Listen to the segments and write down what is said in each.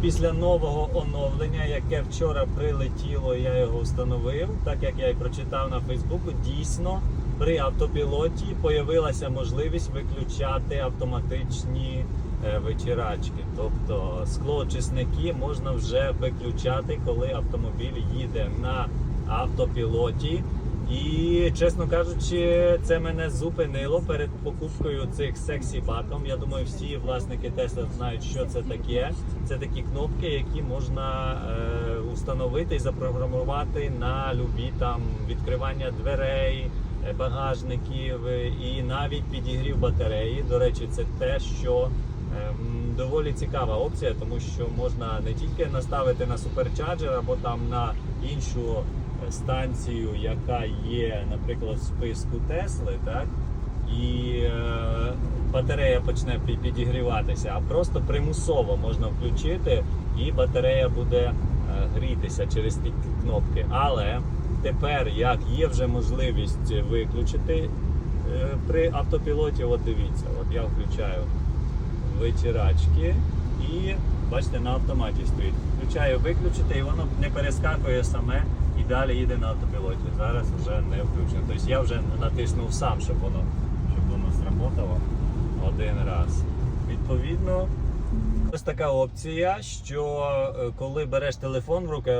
Після нового оновлення, яке вчора прилетіло, я його встановив. Так як я і прочитав на Фейсбуку, дійсно при автопілоті появилася можливість виключати автоматичні е, витирачки. Тобто склоочисники можна вже виключати, коли автомобіль їде на автопілоті. І чесно кажучи, це мене зупинило перед покупкою цих сексі батом. Я думаю, всі власники Тесла знають, що це таке. Це такі кнопки, які можна е, установити і запрограмувати на любі там відкривання дверей, е, багажників е, і навіть підігрів батареї. До речі, це те, що ем, доволі цікава опція, тому що можна не тільки наставити на суперчарджер або там на іншу станцію, яка є, наприклад, в списку Тесли, так? І е, батарея почне підігріватися, а просто примусово можна включити, і батарея буде е, грітися через ті кнопки. Але тепер, як є вже можливість виключити е, при автопілоті, от дивіться, от я включаю витирачки і бачите, на автоматі стоїть. Включаю виключити і воно не перескакує саме і далі їде на автопілоті. Зараз вже не включено. Тобто я вже натиснув сам, щоб воно, щоб воно сработало один раз. Відповідно, ось така опція, що е, коли береш телефон в руки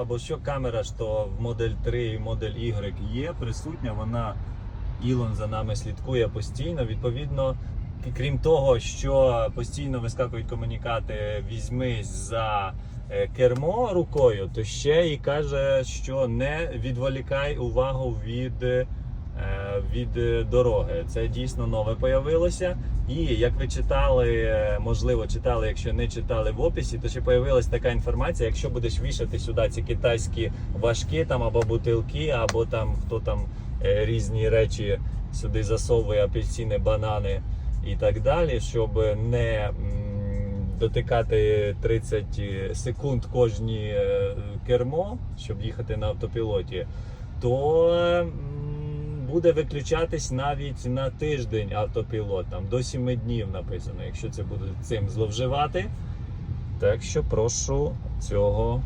або що камера, що в модель 3 і модель Y є присутня, вона Ілон за нами слідкує постійно. Відповідно, крім того, що постійно вискакують комунікати, візьмись за е, кермо рукою, то ще і каже, що не відволікай увагу від. е, Від дороги це дійсно нове появилося. І як ви читали, е, можливо, читали, якщо не читали в описі, то ще появилась така інформація. Якщо будеш вішати сюди ці китайські важкі там або бутилки, або там хто там різні речі сюди засовує апельсини, банани і так далі, щоб не дотикати 30 секунд кожні е, кермо, щоб їхати на автопілоті, то буде виключатись навіть на тиждень автопілот, там до 7 днів написано, якщо це буде цим зловживати. Так що прошу цього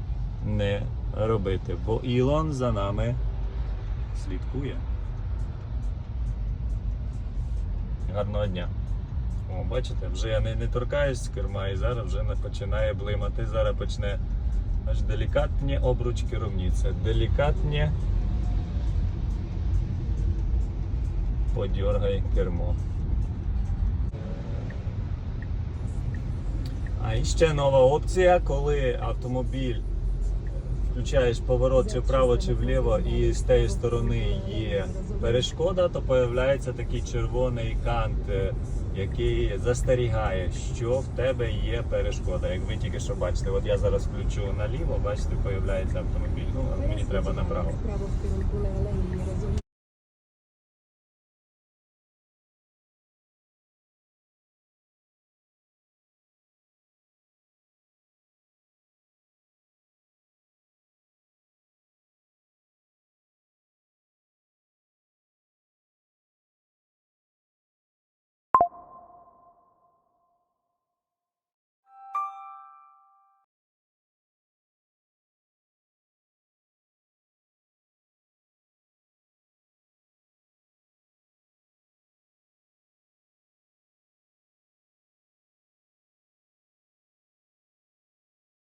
не робити, бо Ілон за нами слідкує. Гарного дня. О, бачите, вже я не, не торкаюсь керма і зараз вже не починає блимати. Зараз почне аж делікатні обруч керівниці. Делікатні подьоргай кермо. А і ще нова опція, коли автомобіль включаєш поворот чи вправо, чи вліво, і з тієї сторони є перешкода, то появляється такий червоний кант, е, який застерігає, що в тебе є перешкода. Як ви тільки що бачите, от я зараз включу наліво, бачите, появляється автомобіль. Ну, мені треба направо.